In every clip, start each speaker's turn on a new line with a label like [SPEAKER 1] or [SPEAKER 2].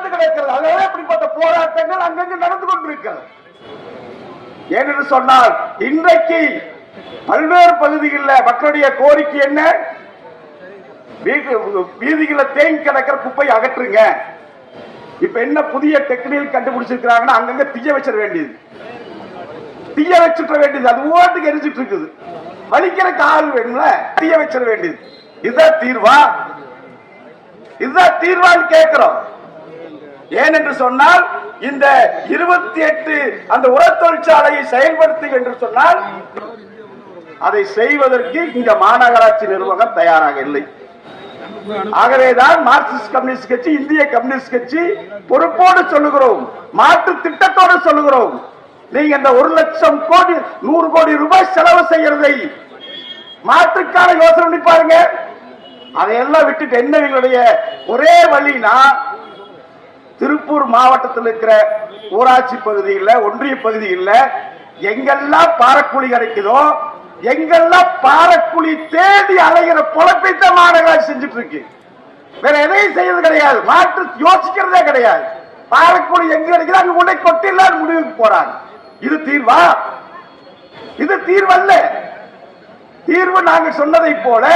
[SPEAKER 1] நடந்து கிடக்கிறது. அதனால இப்படிப்பட்ட போராட்டங்கள் அங்கங்கு நடந்து கொண்டிருக்கிறது. ஏனென்று சொன்னால் இன்றைக்கு பல்வேறு பகுதிகளில் மக்களுடைய கோரிக்கை என்ன? வீட்டு வீதிகளில் தேங்கி கிடக்கிற குப்பை அகற்றுங்க. இப்ப என்ன புதிய டெக்னிக் கண்டுபிடிச்சிருக்கிறாங்கன்னா அங்கங்க தீய வச்சிட வேண்டியது. தீய வச்சுட்ட வேண்டியது. அது ஓட்டுக்கு எரிஞ்சிட்டு இருக்குது. வலிக்கிற கால் வேணும்ல? தீய வச்சிட வேண்டியது. இதுதான் தீர்வா? இதுதான் தீர்வான்னு கேட்கிறோம். ஏனென்று சொன்னால் இந்த இருபத்தி எட்டு அந்த உர தொழிற்சாலையை செயல்படுத்து என்று சொன்னால் அதை செய்வதற்கு இந்த மாநகராட்சி நிர்வாகம் தயாராக இல்லை. ஆகவேதான் மார்க்சிஸ்ட் கம்யூனிஸ்ட் கட்சி இந்திய கம்யூனிஸ்ட் கட்சி பொறுப்போடு சொல்லுகிறோம் மாற்று திட்டத்தோடு சொல்லுகிறோம். நீங்க இந்த ஒரு லட்சம் கோடி நூறு கோடி ரூபாய் செலவு செய்யறதை மாற்றுக்கான யோசனை பாருங்க. அதையெல்லாம் விட்டுட்டு என்ன எங்களுடைய ஒரே வழினா திருப்பூர் மாவட்டத்தில் இருக்கிற ஊராட்சி பகுதியில் ஒன்றிய பகுதியில் எங்கெல்லாம் பாறக்குழி கிடைக்குதோ எங்கெல்லாம் பாறக்குழி தேடி அலைகிற பொழப்பை தான் மாநகராட்சி செஞ்சுட்டு இருக்கு. வேற எதையும் செய்யறது கிடையாது. மாற்று யோசிக்கிறதே கிடையாது. பாறைக்குழி எங்க கிடைக்குது அங்க உடனே கொட்டிடலாம் முடிவுக்கு போறாங்க. இது தீர்வா? இது தீர்வல்ல. தீர்வு நாங்கள் சொன்னதை போல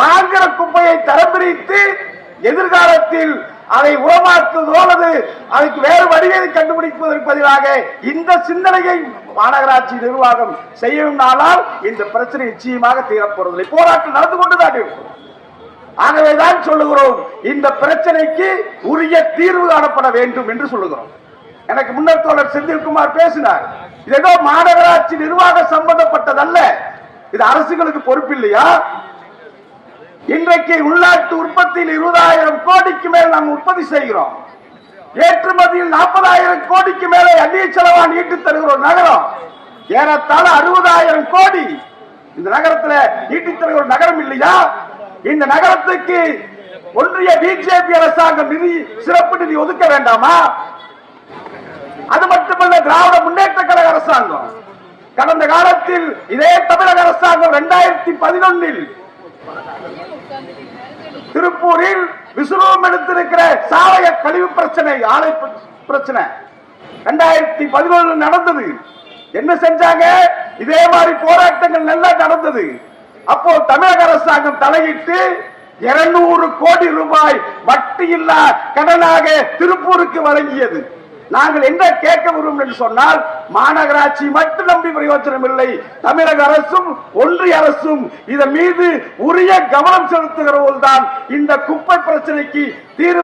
[SPEAKER 1] வாங்குற குப்பையை தரம் பிரித்து எதிர்காலத்தில் அதை உரமாக்குவதோ அல்லது அதுக்கு வேறு வழியை கண்டுபிடிப்பதற்கு பதிலாக இந்த சிந்தனையை மாநகராட்சி நிர்வாகம் செய்யும்னாலால் இந்த பிரச்சனை நிச்சயமாக தீரப்போறதில்லை போராட்டம் நடந்து கொண்டுதான் இருக்கும். ஆகவேதான் சொல்லுகிறோம் இந்த பிரச்சனைக்கு உரிய தீர்வு காணப்பட வேண்டும் என்று சொல்லுகிறோம். எனக்கு முன்னர் தோழர் செந்தில்குமார் பேசினார் இது ஏதோ மாநகராட்சி நிர்வாக சம்பந்தப்பட்டதல்ல. இது அரசுகளுக்கு பொறுப்பு இல்லையா இன்றைக்கு உள்நாட்டு உற்பத்தியில் இருபதாயிரம் கோடிக்கு மேல் நாம் உற்பத்தி செய்கிறோம். ஏற்றுமதியில் நாற்பதாயிரம் கோடிக்கு மேலே அந்நிய செலவான் ஈட்டு தருகிற ஒரு நகரம். ஏறத்தாழ அறுபதாயிரம் கோடி இந்த நகரத்தில் ஈட்டி தருகிற ஒரு நகரம் இல்லையா? இந்த நகரத்துக்கு ஒன்றிய பிஜேபி அரசாங்கம் நிதி சிறப்பு நிதி ஒதுக்க வேண்டாமா? அது மட்டுமல்ல திராவிட முன்னேற்ற கழக அரசாங்கம். கடந்த காலத்தில் இதே தமிழக அரசாங்கம் இரண்டாயிரத்தி பதினொன்னில் விசுரூபம் எடுத்திருக்கிற சாலைய கழிவு பிரச்சனை ஆலை பிர- பிரச்சனை. ரெண்டாயிரத்தி பதினொன்று நடந்தது. என்ன செஞ்சாங்க? இதே மாதிரி போராட்டங்கள் நல்லா நடந்தது. அப்போ தமிழக அரசாங்கம் தலையிட்டு 200 கோடி ரூபாய் வட்டியில்லா கடனாக திருப்பூருக்கு வழங்கியது. நாங்கள் என்ன கேட்க விரும்பும் என்று சொன்னால் மாநகராட்சி மட்டும் நம்பி பிரயோஜனம் இல்லை. தமிழக அரசும் ஒன்றிய அரசும் இதன் மீது உரிய கவனம் செலுத்துகிற போதுதான் இந்த குப்பை பிரச்சனைக்கு தீர்வு